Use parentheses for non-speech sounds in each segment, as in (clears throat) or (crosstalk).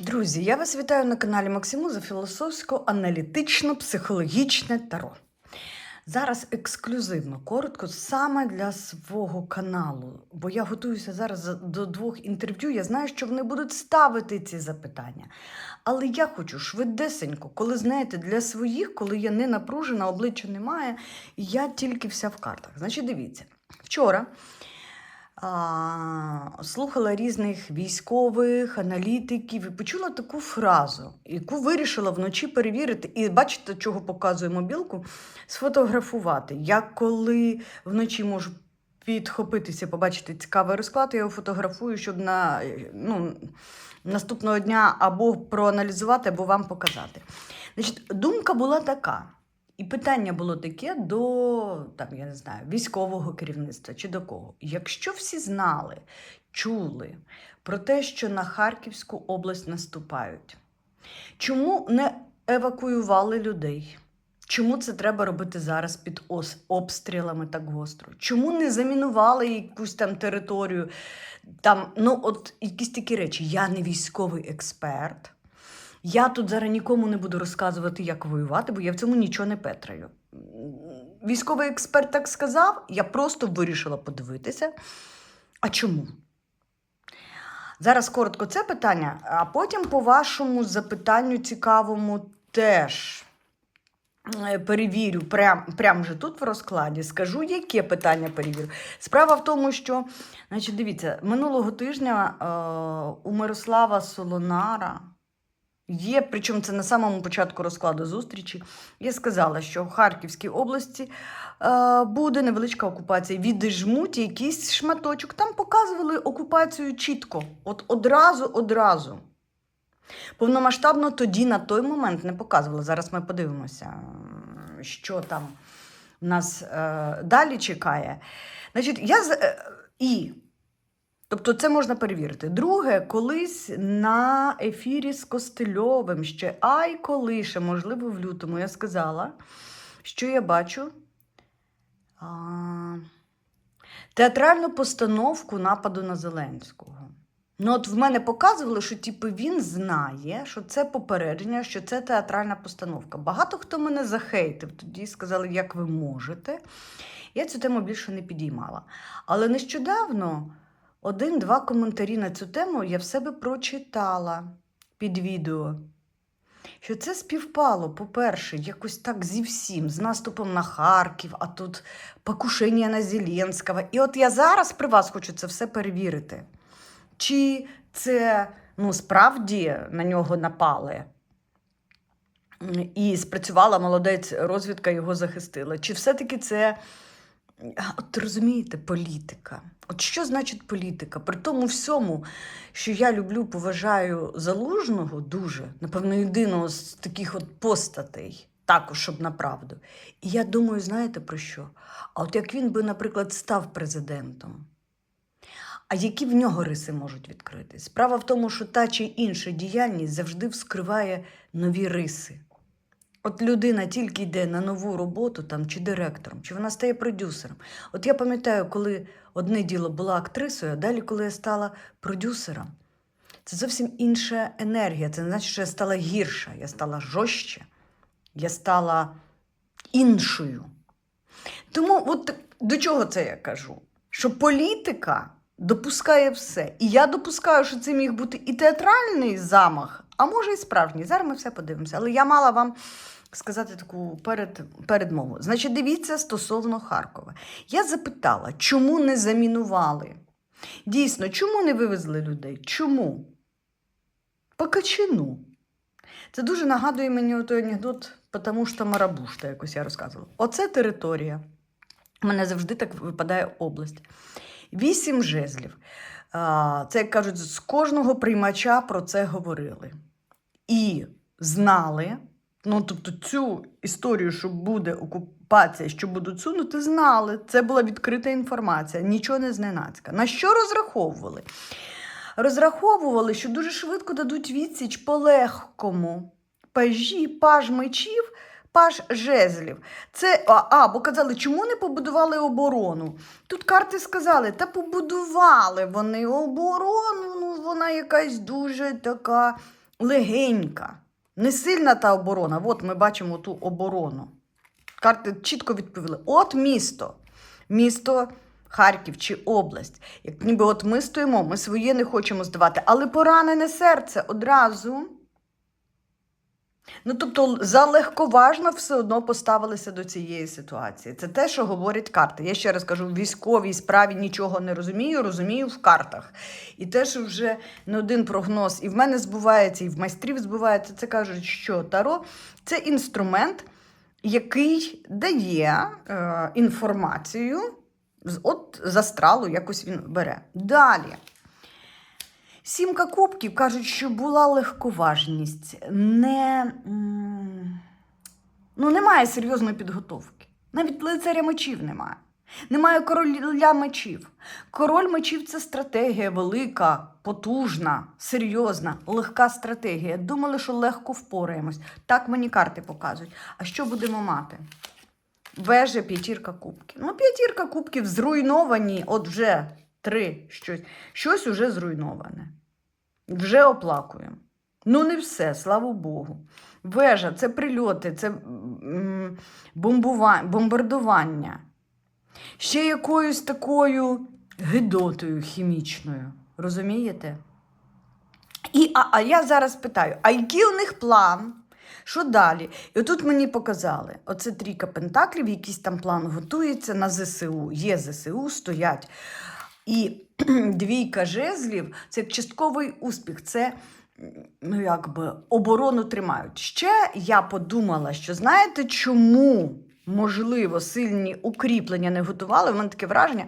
Друзі, я вас вітаю на каналі Максиму за філософсько-аналітично-психологічне таро. Зараз ексклюзивно, коротко, саме для свого каналу, бо я готуюся зараз до двох інтерв'ю. Я знаю, що вони будуть ставити ці запитання. Але я хочу швидесенько, коли знаєте, для своїх, коли я не напружена, обличчя немає, я тільки вся в картах. Значить, дивіться, вчора слухала різних військових, аналітиків і почула таку фразу, яку вирішила вночі перевірити. І бачите, чого показує мобілку, сфотографувати. Я коли вночі можу підхопитися, побачити цікавий розклад, я його фотографую, щоб на ну, наступного дня або проаналізувати, або вам показати. Значить, думка була така. І питання було таке до там, я не знаю, військового керівництва чи до кого. Якщо всі знали, чули про те, що на Харківську область наступають, чому не евакуювали людей? Чому це треба робити зараз під обстрілами так гостро? Чому не замінували якусь там територію? Там, ну, от якісь такі речі. Я не військовий експерт. Я тут зараз нікому не буду розказувати, як воювати, бо я в цьому нічого не петраю. Військовий експерт так сказав, я просто вирішила подивитися. А чому? Зараз коротко це питання, а потім по вашому запитанню цікавому теж е, перевірю, прям, прям же тут в розкладі, скажу, яке питання перевірю. Справа в тому, що, значить, дивіться, минулого тижня е, у Мирослава Солонара. Є, причому це на самому початку розкладу зустрічі. Я сказала, що в Харківській області е, буде невеличка окупація. Віджмуть якийсь шматочок. Там показували окупацію чітко. От одразу, одразу. Повномасштабно тоді на той момент не показували. Зараз ми подивимося, що там нас е, далі чекає. Значить, я е, і Тобто це можна перевірити. Друге, колись на ефірі з Костельовим ще, ай коли ще, можливо, в лютому, я сказала, що я бачу а, театральну постановку нападу на Зеленського. Ну, от в мене показували, що типу, він знає, що це попередження, що це театральна постановка. Багато хто мене захейтив тоді, сказали, як ви можете. Я цю тему більше не підіймала. Але нещодавно один-два коментарі на цю тему я в себе прочитала під відео. Що це співпало, по-перше, якось так зі всім, з наступом на Харків, а тут покушення на Зеленського. І от я зараз при вас хочу це все перевірити. Чи це ну, справді на нього напали? І спрацювала молодець, розвідка його захистила. Чи все-таки це, от розумієте, політика? От що значить політика? При тому всьому, що я люблю, поважаю залужного дуже, напевно, єдиного з таких от постатей, також щоб на правду. І я думаю, знаєте про що? А от як він би, наприклад, став президентом. А які в нього риси можуть відкритись? Справа в тому, що та чи інша діяльність завжди вскриває нові риси. От людина тільки йде на нову роботу там, чи директором, чи вона стає продюсером. От я пам'ятаю, коли одне діло була актрисою, а далі, коли я стала продюсером, це зовсім інша енергія. Це не значить, що я стала гірша, я стала жорстче, я стала іншою. Тому от до чого це я кажу? Що політика допускає все. І я допускаю, що це міг бути і театральний замах, а може і справжній. Зараз ми все подивимося. Але я мала вам сказати таку перед, передмову. Значить, дивіться стосовно Харкова. Я запитала, чому не замінували? Дійсно, чому не вивезли людей? Чому? По качину. Це дуже нагадує мені той анекдот, тому що марабушта, якось я розказувала. Оце територія. У мене завжди так випадає область. Вісім жезлів. Це, як кажуть, з кожного приймача про це говорили. І знали, ну, тобто цю історію, що буде окупація, що будуть сунути, знали. Це була відкрита інформація, нічого не зненацька. На що розраховували? Розраховували, що дуже швидко дадуть відсіч по легкому. Пажі, паж мечів, паж жезлів. Це, а, а, бо казали, чому не побудували оборону? Тут карти сказали, та побудували вони оборону, ну вона якась дуже така легенька, не сильна та оборона. От ми бачимо ту оборону. Карти чітко відповіли: от місто, місто Харків чи область. Як ніби от ми стоїмо, ми своє не хочемо здавати, але поранене серце одразу. Ну, тобто, залегковажно все одно поставилися до цієї ситуації. Це те, що говорять карти. Я ще раз кажу, в військовій справі нічого не розумію, розумію в картах. І те, що вже не один прогноз і в мене збувається, і в майстрів збувається, це кажуть, що таро це інструмент, який дає е, інформацію, от з астралу якось він бере. Далі. Сімка кубків кажуть, що була легковажність, не, ну, немає серйозної підготовки. Навіть лицаря мечів немає. Немає короля мечів. Король мечів це стратегія велика, потужна, серйозна, легка стратегія. Думали, що легко впораємось. Так мені карти показують. А що будемо мати? Вежа п'ятірка кубків. Ну, п'ятірка кубків зруйновані, от вже три щось. Щось уже зруйноване. Вже оплакуємо. Ну, не все, слава Богу. Вежа це прильоти, це бомбардування. Ще якоюсь такою гидотою хімічною. Розумієте? І, а, а я зараз питаю: а який у них план? Що далі? І отут мені показали: оце трійка пентаклів, якийсь там план готується на ЗСУ. Є ЗСУ, стоять. І (clears throat) двійка жезлів це як частковий успіх. Це ну, якби оборону тримають. Ще я подумала, що знаєте, чому можливо сильні укріплення не готували? У мене таке враження.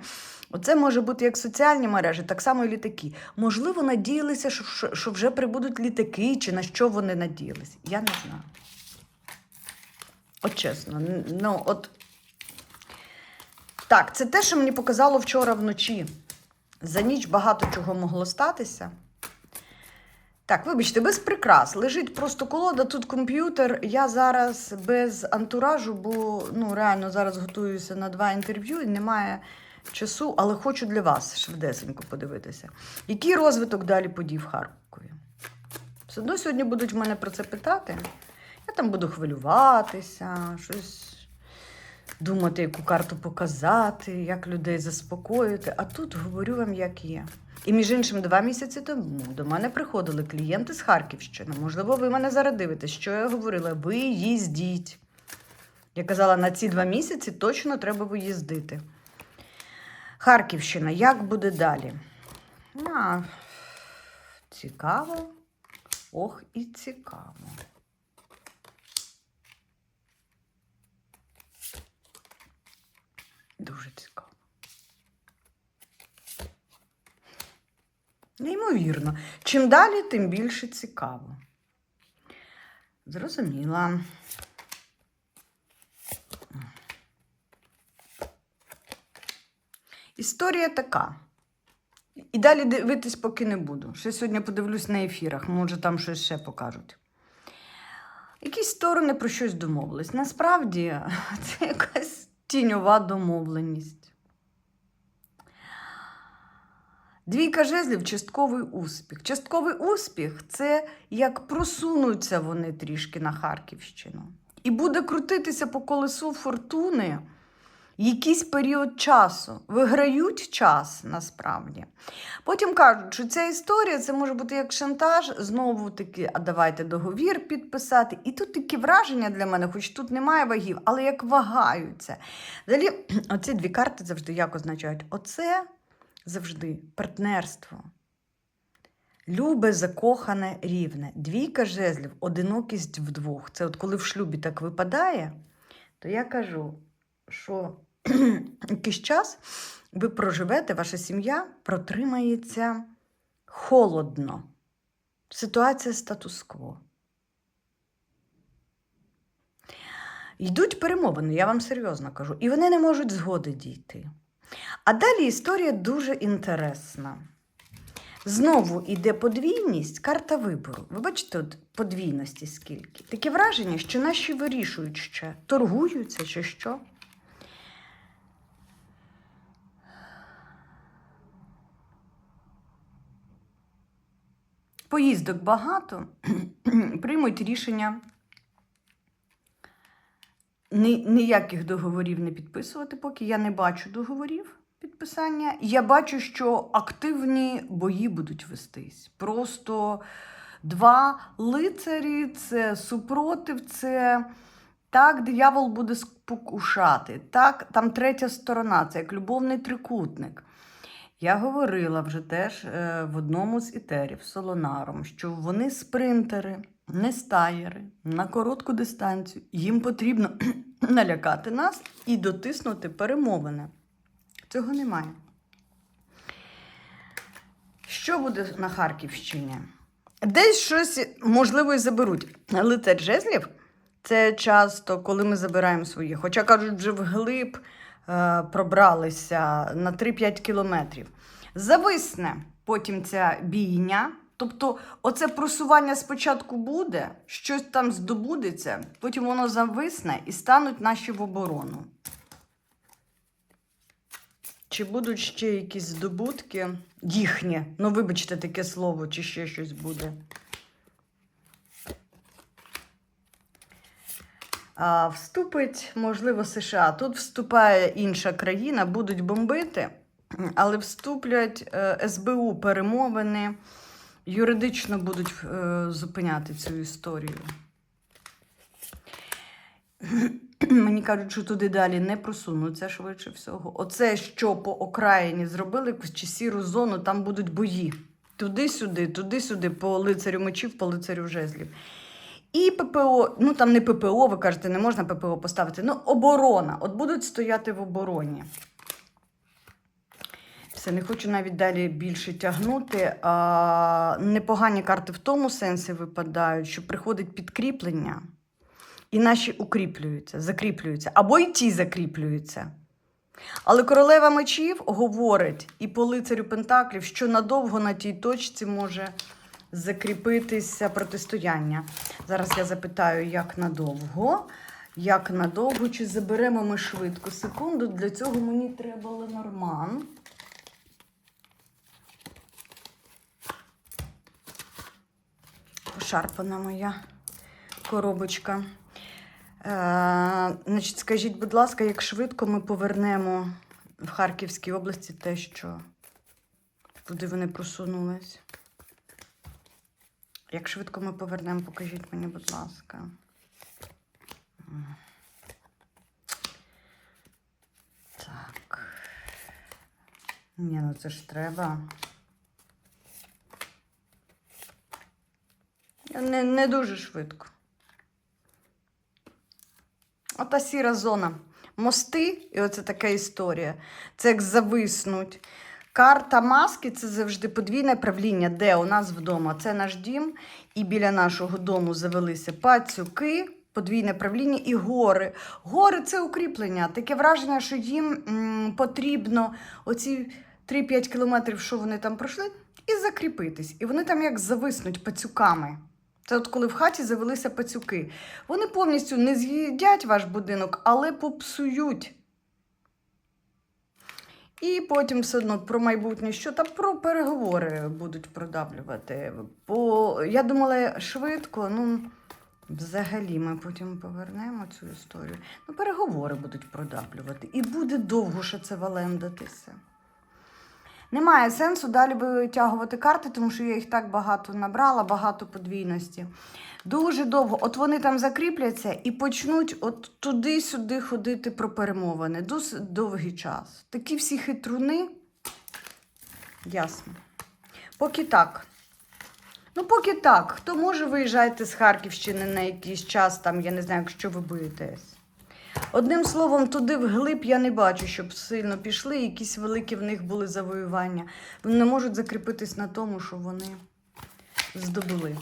Оце може бути як соціальні мережі, так само і літаки. Можливо, надіялися, що, що вже прибудуть літаки, чи на що вони надіялися. Я не знаю. От чесно, ну от. Так, це те, що мені показало вчора вночі. За ніч багато чого могло статися. Так, вибачте, без прикрас. Лежить просто колода, тут комп'ютер. Я зараз без антуражу, бо ну, реально зараз готуюся на два інтерв'ю і немає часу, але хочу для вас швидесенько подивитися. Який розвиток далі подій в Харкові? Все одно сьогодні будуть в мене про це питати. Я там буду хвилюватися, щось думати, яку карту показати, як людей заспокоїти. А тут говорю вам, як є. І між іншим, два місяці тому до мене приходили клієнти з Харківщини. Можливо, ви мене зараз дивитесь, що я говорила, ви їздіть. Я казала, на ці два місяці точно треба виїздити. Харківщина, як буде далі? А, цікаво. Ох, і цікаво. Дуже цікаво. Неймовірно. Чим далі, тим більше цікаво. Зрозуміла. Історія така. І далі дивитись поки не буду. Ще сьогодні подивлюсь на ефірах, може там щось ще покажуть. Якісь сторони про щось домовились. Насправді (laughs) це якась тіньова домовленість. Двійка жезлів частковий успіх. Частковий успіх це як просунуться вони трішки на Харківщину. І буде крутитися по колесу фортуни якийсь період часу. Виграють час насправді. Потім кажуть, що ця історія це може бути як шантаж, знову таки, а давайте договір підписати. І тут такі враження для мене, хоч тут немає вагів, але як вагаються. Взагалі, (clears throat) оці дві карти завжди як означають? Оце завжди партнерство. Любе, закохане, рівне. Двійка жезлів, одинокість вдвох. Це от коли в шлюбі так випадає, то я кажу, що (clears throat) якийсь час ви проживете, ваша сім'я протримається холодно. Ситуація статус-кво. Йдуть перемовини, я вам серйозно кажу, і вони не можуть згоди дійти. А далі історія дуже інтересна. Знову іде подвійність, карта вибору. Ви бачите, от подвійності скільки? Таке враження, що наші вирішують ще, торгуються чи що. Поїздок багато, (clears throat) приймуть рішення ніяких договорів не підписувати, поки я не бачу договорів підписання. Я бачу, що активні бої будуть вестись. Просто два лицарі це супротив, це так, диявол буде спокушати. Так, там третя сторона, це як любовний трикутник. Я говорила вже теж е, в одному з ітерів Солонаром, що вони спринтери, не стаєри на коротку дистанцію. Їм потрібно (clears throat) налякати нас і дотиснути перемовини. Цього немає. Що буде на Харківщині? Десь щось, можливо, і заберуть. Лицар жезлів це часто, коли ми забираємо своє. Хоча кажуть, вже вглиб пробралися на 3-5 кілометрів. Зависне потім ця бійня. Тобто, оце просування спочатку буде, щось там здобудеться, потім воно зависне і стануть наші в оборону. Чи будуть ще якісь здобутки їхні? Ну, вибачте таке слово, чи ще щось буде. Вступить, можливо, США. Тут вступає інша країна, будуть бомбити, але вступлять е, СБУ перемовини, юридично будуть е, зупиняти цю історію. Мені кажуть, що туди далі не просунуться швидше всього. Оце, що по окраїні зробили, чи сіру зону, там будуть бої. Туди-сюди, туди-сюди, по лицарю мечів, по лицарю жезлів. І ППО, ну там не ППО, ви кажете, не можна ППО поставити. Ну, оборона. От будуть стояти в обороні. Все, не хочу навіть далі більше тягнути. А, непогані карти в тому сенсі випадають, що приходить підкріплення, і наші укріплюються, закріплюються, або й ті закріплюються. Але королева мечів говорить і по лицарю Пентаклів, що надовго на тій точці може закріпитися протистояння. Зараз я запитаю, як надовго. Як надовго, чи заберемо ми швидко? Секунду, для цього мені треба Ленорман. Пошарпана моя коробочка. Е, значить, скажіть, будь ласка, як швидко ми повернемо в Харківській області те, що куди вони просунулись? Як швидко ми повернемо, покажіть мені, будь ласка. Так. Ні, ну це ж треба. Не, не дуже швидко. Ота сіра зона. Мости, і оце така історія. Це як зависнуть. Карта маски це завжди подвійне правління, де у нас вдома. Це наш дім, і біля нашого дому завелися пацюки, подвійне правління і гори. Гори це укріплення. Таке враження, що їм м, потрібно оці 3-5 кілометрів, що вони там пройшли, і закріпитись. І вони там як зависнуть пацюками. Це от коли в хаті завелися пацюки. Вони повністю не з'їдять ваш будинок, але попсують. І потім все одно про майбутнє, що там про переговори будуть продавлювати. Бо я думала швидко, ну взагалі ми потім повернемо цю історію. Ну, переговори будуть продавлювати. І буде довго ще це валендатися. Немає сенсу далі витягувати карти, тому що я їх так багато набрала, багато подвійності. Дуже довго. От вони там закріпляться і почнуть от туди-сюди ходити про перемовини. Досить довгий час. Такі всі хитруни. Ясно. Поки так. Ну, поки так. Хто може виїжджайте з Харківщини на якийсь час, там, я не знаю, якщо ви боїтесь. Одним словом, туди вглиб я не бачу, щоб сильно пішли, якісь великі в них були завоювання. Вони не можуть закріпитись на тому, що вони здобули.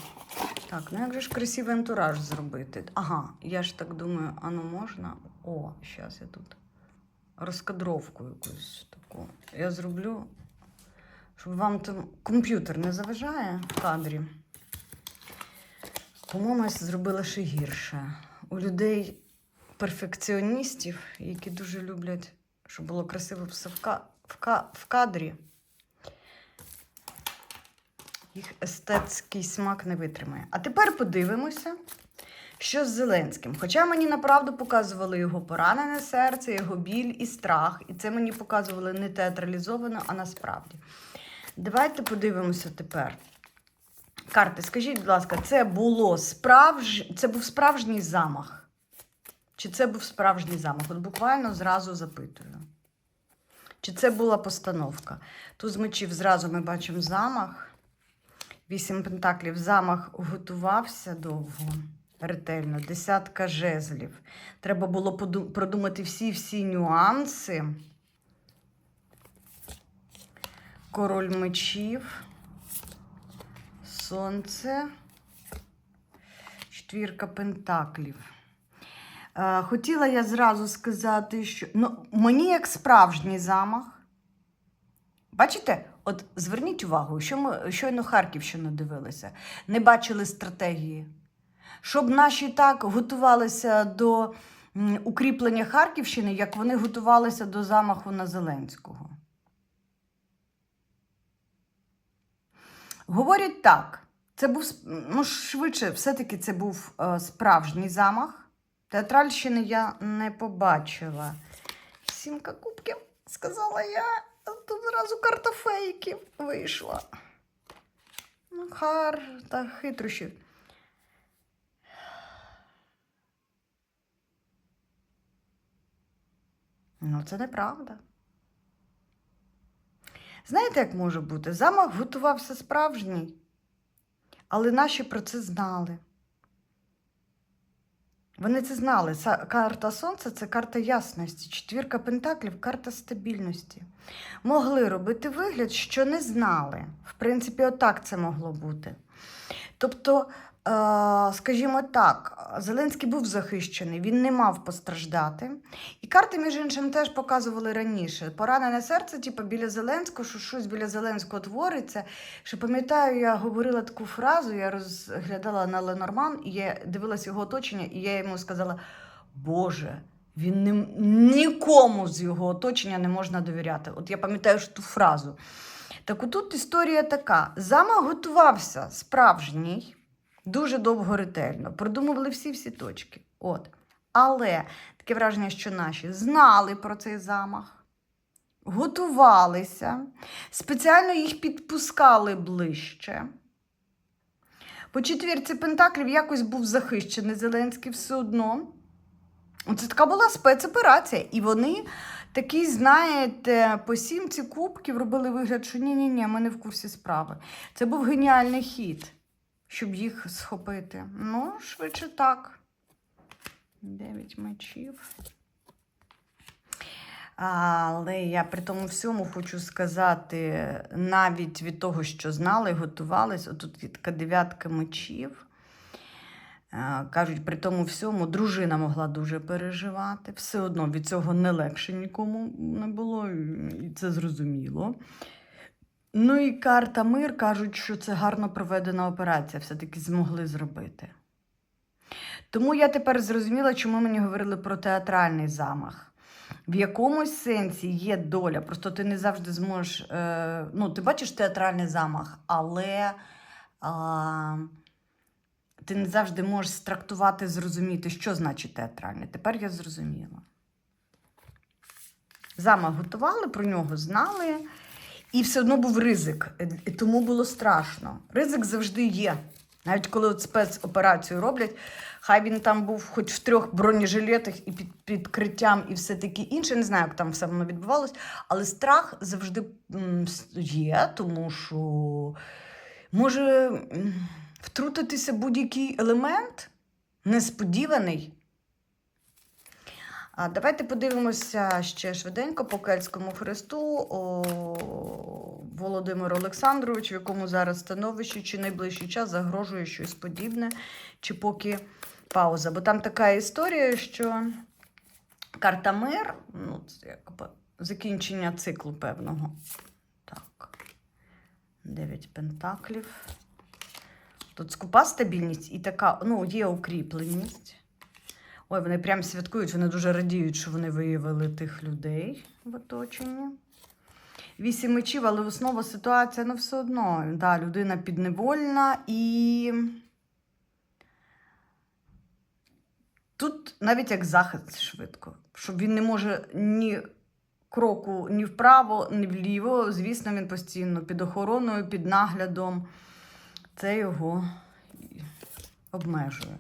Так, ну як же ж красивий антураж зробити? Ага, я ж так думаю, а ну можна? О, зараз я тут розкадровку якусь таку. Я зроблю, щоб вам там комп'ютер не заважає в кадрі. По-моєму, я зробила ще гірше. У людей перфекціоністів, які дуже люблять, щоб було красиво все в, ка- в, ка- в кадрі. Їх естетський смак не витримає. А тепер подивимося, що з Зеленським. Хоча мені направду показували його поранене серце, його біль і страх. І це мені показували не театралізовано, а насправді. Давайте подивимося тепер. Карти, скажіть, будь ласка, це було справж... це був справжній замах? Чи це був справжній замах? От буквально зразу запитую. Чи це була постановка? Тут з мечів зразу ми бачимо замах. Вісім пентаклів. Замах готувався довго, ретельно. Десятка жезлів. Треба було продумати всі-всі нюанси. Король мечів. Сонце. Четвірка пентаклів. Е, Хотіла я зразу сказати, що ну, мені як справжній замах. Бачите, от зверніть увагу, що ми щойно Харківщину дивилися, не бачили стратегії. Щоб наші так готувалися до укріплення Харківщини, як вони готувалися до замаху на Зеленського. Говорять так, це був ну, швидше, все-таки це був е, справжній замах. Театральщини я не побачила. Сімка кубків, сказала я, тут зразу карта фейків вийшла. Ну, хар та хитрощів. Ну, це неправда. Знаєте, як може бути? Замах готувався справжній, але наші про це знали. Вони це знали. Карта Сонця це карта ясності, четвірка пентаклів карта стабільності. Могли робити вигляд, що не знали. В принципі, отак це могло бути. Тобто, скажімо так, Зеленський був захищений, він не мав постраждати. І карти, між іншим, теж показували раніше. Поранене серце, типу, біля Зеленського, що щось біля Зеленського твориться. Що пам'ятаю, я говорила таку фразу, я розглядала на Ленорман, і я дивилась його оточення, і я йому сказала: Боже, він не, нікому з його оточення не можна довіряти. От я пам'ятаю ту фразу. Так отут історія така: замах готувався справжній, дуже довго ретельно, продумували всі-всі точки. От. Але таке враження, що наші знали про цей замах, готувалися, спеціально їх підпускали ближче. По четвірці Пентаклів якось був захищений Зеленський все одно. Це така була спецоперація. І вони такий, знаєте, по сімці кубків робили вигляд, що ні-ні-ні, ми не в курсі справи. Це був геніальний хід, щоб їх схопити. Ну, швидше так. Дев'ять мечів. Але я при тому всьому хочу сказати, навіть від того, що знали, готувались, отут така дев'ятка мечів. Е, Кажуть, при тому всьому дружина могла дуже переживати. Все одно від цього не легше нікому не було, і це зрозуміло. Ну і карта мир кажуть, що це гарно проведена операція, все-таки змогли зробити. Тому я тепер зрозуміла, чому мені говорили про театральний замах. В якомусь сенсі є доля, просто ти не завжди зможеш. Е, ну, ти бачиш театральний замах, але. А, ти не завжди можеш страктувати, зрозуміти, що значить театральне. Тепер я зрозуміла. Замах готували, про нього знали, і все одно був ризик. Тому було страшно. Ризик завжди є. Навіть коли от спецоперацію роблять, хай він там був хоч в трьох бронежилетах і під підкриттям, і все таке інше. Не знаю, як там все воно відбувалось, але страх завжди є, тому що може втрутитися будь-який елемент несподіваний. А давайте подивимося ще швиденько по Кельтському хресту о, Володимир Олександрович, в якому зараз становищі, чи найближчий час загрожує щось подібне, чи поки пауза. Бо там така історія, що карта мир, ну, це якби закінчення циклу певного. Так. Дев'ять пентаклів. Тут скупа стабільність і така, ну, є укріпленість. Ой, вони прям святкують, вони дуже радіють, що вони виявили тих людей в оточенні. Вісім мечів, але основа ситуація ну все одно. Да, людина підневольна і. Тут навіть як захист швидко, щоб він не може ні кроку ні вправо, ні вліво. Звісно, він постійно під охороною, під наглядом. Це його обмежує.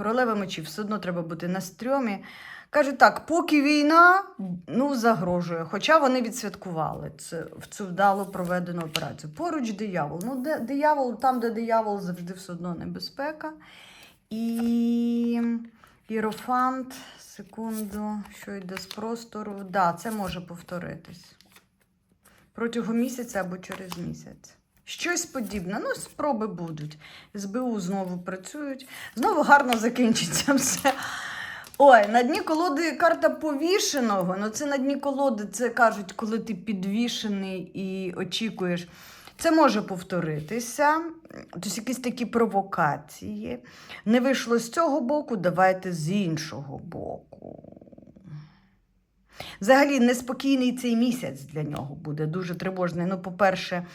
Королева мечів все одно треба бути на стрьомі. Каже так, поки війна ну, загрожує, хоча вони відсвяткували це, в цю вдало проведену операцію. Поруч диявол. Ну, де, диявол, там, де диявол, завжди все одно небезпека. І Єрофант, секунду, що йде з простору. Так, да, це може повторитись. Протягом місяця або через місяць. Щось подібне. Ну, спроби будуть. СБУ знову працюють. Знову гарно закінчиться все. Ой, на дні колоди карта повішеного. Ну, це на дні колоди, це кажуть, коли ти підвішений і очікуєш. Це може повторитися. Тобто якісь такі провокації. Не вийшло з цього боку, давайте з іншого боку. Взагалі, неспокійний цей місяць для нього буде дуже тривожний. Ну, по-перше,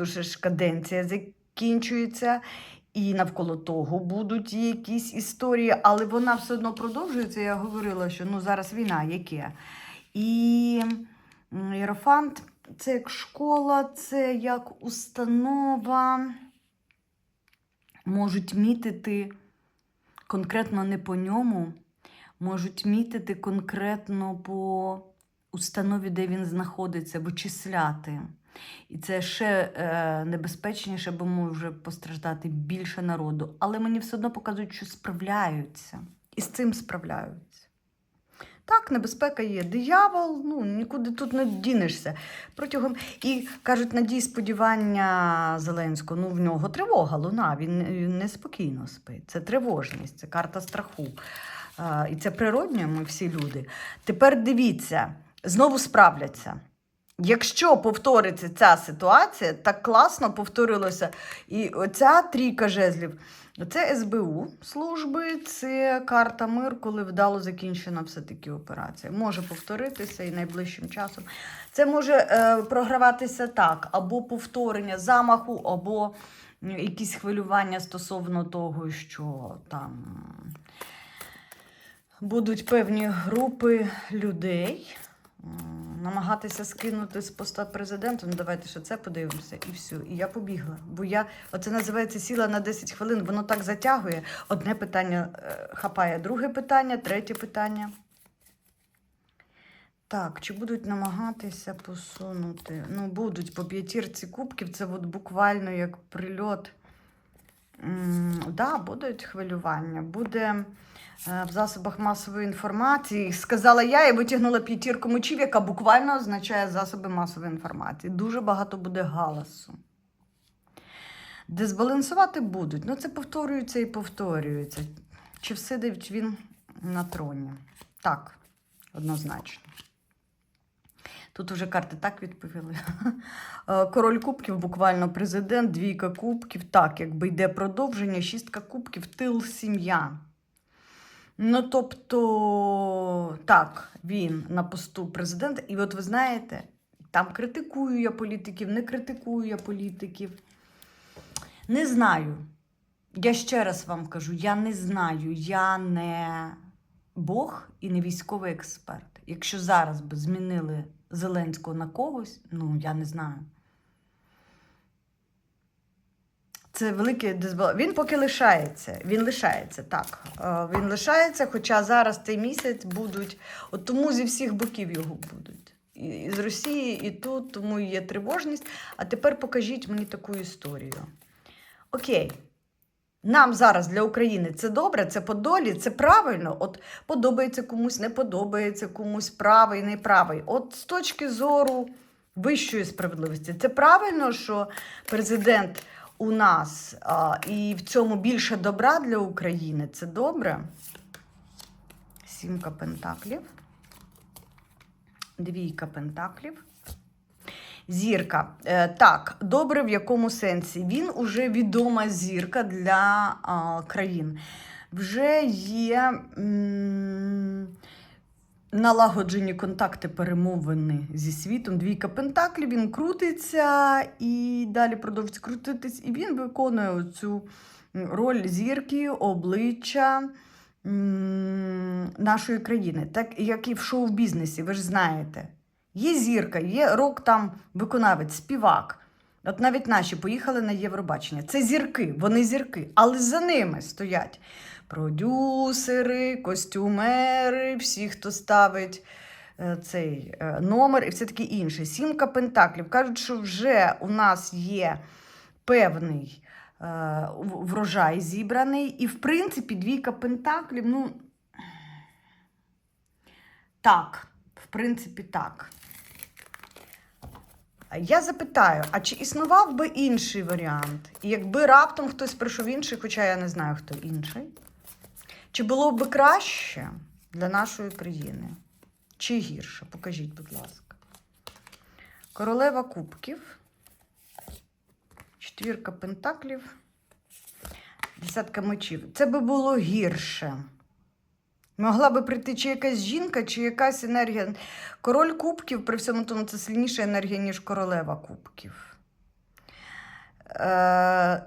то ж каденція закінчується, і навколо того будуть якісь історії, але вона все одно продовжується. Я говорила, що ну, зараз війна яке. І Єрофант це як школа, це як установа. Можуть мітити конкретно не по ньому, можуть мітити конкретно по установі, де він знаходиться, вичисляти. І це ще е, небезпечніше, бо може постраждати більше народу. Але мені все одно показують, що справляються. І з цим справляються. Так, небезпека є. Диявол, ну нікуди тут не дінешся. Протягом і кажуть, надії сподівання Зеленського. Ну в нього тривога, луна. Він, він неспокійно спить. Це тривожність, це карта страху. А, і це природньо, ми всі люди. Тепер дивіться, знову справляться. Якщо повториться ця ситуація, так класно повторилося. І оця трійка жезлів. Це СБУ служби, це карта мир, коли вдало закінчена все-таки операція. Може повторитися і найближчим часом. Це може е, програватися так: або повторення замаху, або якісь хвилювання стосовно того, що там будуть певні групи людей. Намагатися скинути з поста президента, ну давайте ще це подивимося, і все. І я побігла. Бо я, оце називається сіла на 10 хвилин, воно так затягує. Одне питання е, хапає, друге питання, третє питання. Так, чи будуть намагатися посунути? Ну, будуть по п'ятірці кубків, це от буквально як прильот. Так, да, будуть хвилювання. Буде в засобах масової інформації. Сказала я і витягнула п'ятірку мечів, яка буквально означає засоби масової інформації. Дуже багато буде галасу. Дезбалансувати будуть. Ну, це повторюється і повторюється. Чи всидить він на троні? Так, однозначно. Тут вже карти так відповіли. Е, Король кубків, буквально президент, двійка кубків. Так, якби йде продовження, шістка кубків, тил, сім'я. Ну, тобто, так, він на посту президента. І от ви знаєте, там критикую я політиків, не критикую я політиків. Не знаю. Я ще раз вам кажу: я не знаю, я не Бог і не військовий експерт. Якщо зараз би змінили Зеленського на когось, ну я не знаю. Це великий дезбал. Він поки лишається. Він лишається, так. Е, Він лишається, хоча зараз цей місяць будуть. От тому зі всіх боків його будуть. І з Росії, і тут, тому є тривожність. А тепер покажіть мені таку історію. Окей. Нам зараз для України це добре, це по долі, це правильно. От подобається комусь, не подобається комусь правий, неправий. От з точки зору вищої справедливості, це правильно, що президент у нас і в цьому більше добра для України. Це добре. Сімка пентаклів. Двійка пентаклів. Зірка. Е, так, добре в якому сенсі? Він уже відома зірка для країн. Вже є м, налагоджені контакти, перемовини зі світом. Двійка Пентаклів, він крутиться і далі продовжується крутитись, і він виконує цю роль зірки, обличчя нашої країни, так як і в шоу-бізнесі, ви ж знаєте. Є зірка, є рок там виконавець, співак. От навіть наші поїхали на Євробачення. Це зірки, вони зірки, але за ними стоять продюсери, костюмери, всі, хто ставить е, цей е, номер і все таке інше. Сімка пентаклів. Кажуть, що вже у нас є певний е, врожай зібраний, і, в принципі, двійка пентаклів, ну. Так, в принципі, так. Я запитаю, а чи існував би інший варіант? І якби раптом хтось прийшов інший, хоча я не знаю, хто інший, чи було б краще для нашої країни? Чи гірше? Покажіть, будь ласка. Королева кубків, четвірка пентаклів, десятка мечів. Це би було гірше. Могла би прийти чи якась жінка, чи якась енергія. Король кубків, при всьому тому, це сильніша енергія, ніж королева кубків. Е,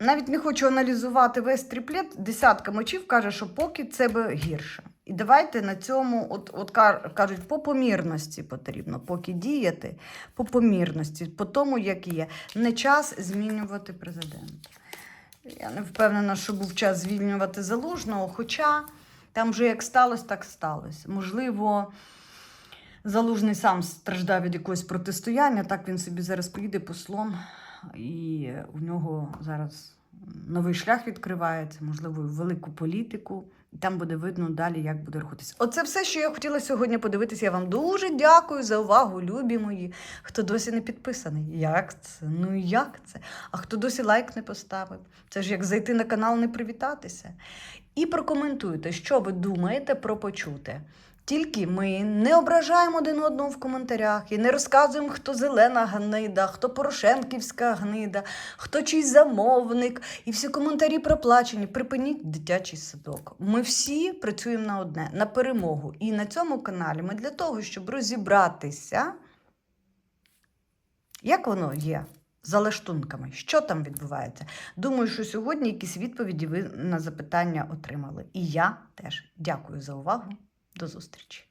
навіть не хочу аналізувати весь тріплет. Десятка мечів каже, що поки це би гірше. І давайте на цьому, от, от кажуть, по помірності потрібно, поки діяти, по помірності, по тому, як є. Не час змінювати президента. Я не впевнена, що був час звільнювати залужного, хоча там вже як сталося, так сталося. Можливо, залужний сам страждав від якогось протистояння, так він собі зараз поїде послом, і у нього зараз новий шлях відкривається, можливо, велику політику. І там буде видно далі, як буде рухатися. Оце все, що я хотіла сьогодні подивитися. Я вам дуже дякую за увагу, любі мої. Хто досі не підписаний. Як це? Ну як це? А хто досі лайк не поставив? Це ж як зайти на канал, не привітатися. І прокоментуйте, що ви думаєте про почуте. Тільки ми не ображаємо один одного в коментарях і не розказуємо, хто зелена гнида, хто Порошенківська гнида, хто чийсь замовник, і всі коментарі проплачені. Припиніть дитячий садок. Ми всі працюємо на одне, на перемогу. І на цьому каналі ми для того, щоб розібратися, як воно є за лаштунками, що там відбувається. Думаю, що сьогодні якісь відповіді ви на запитання отримали. І я теж дякую за увагу. До зустрічі!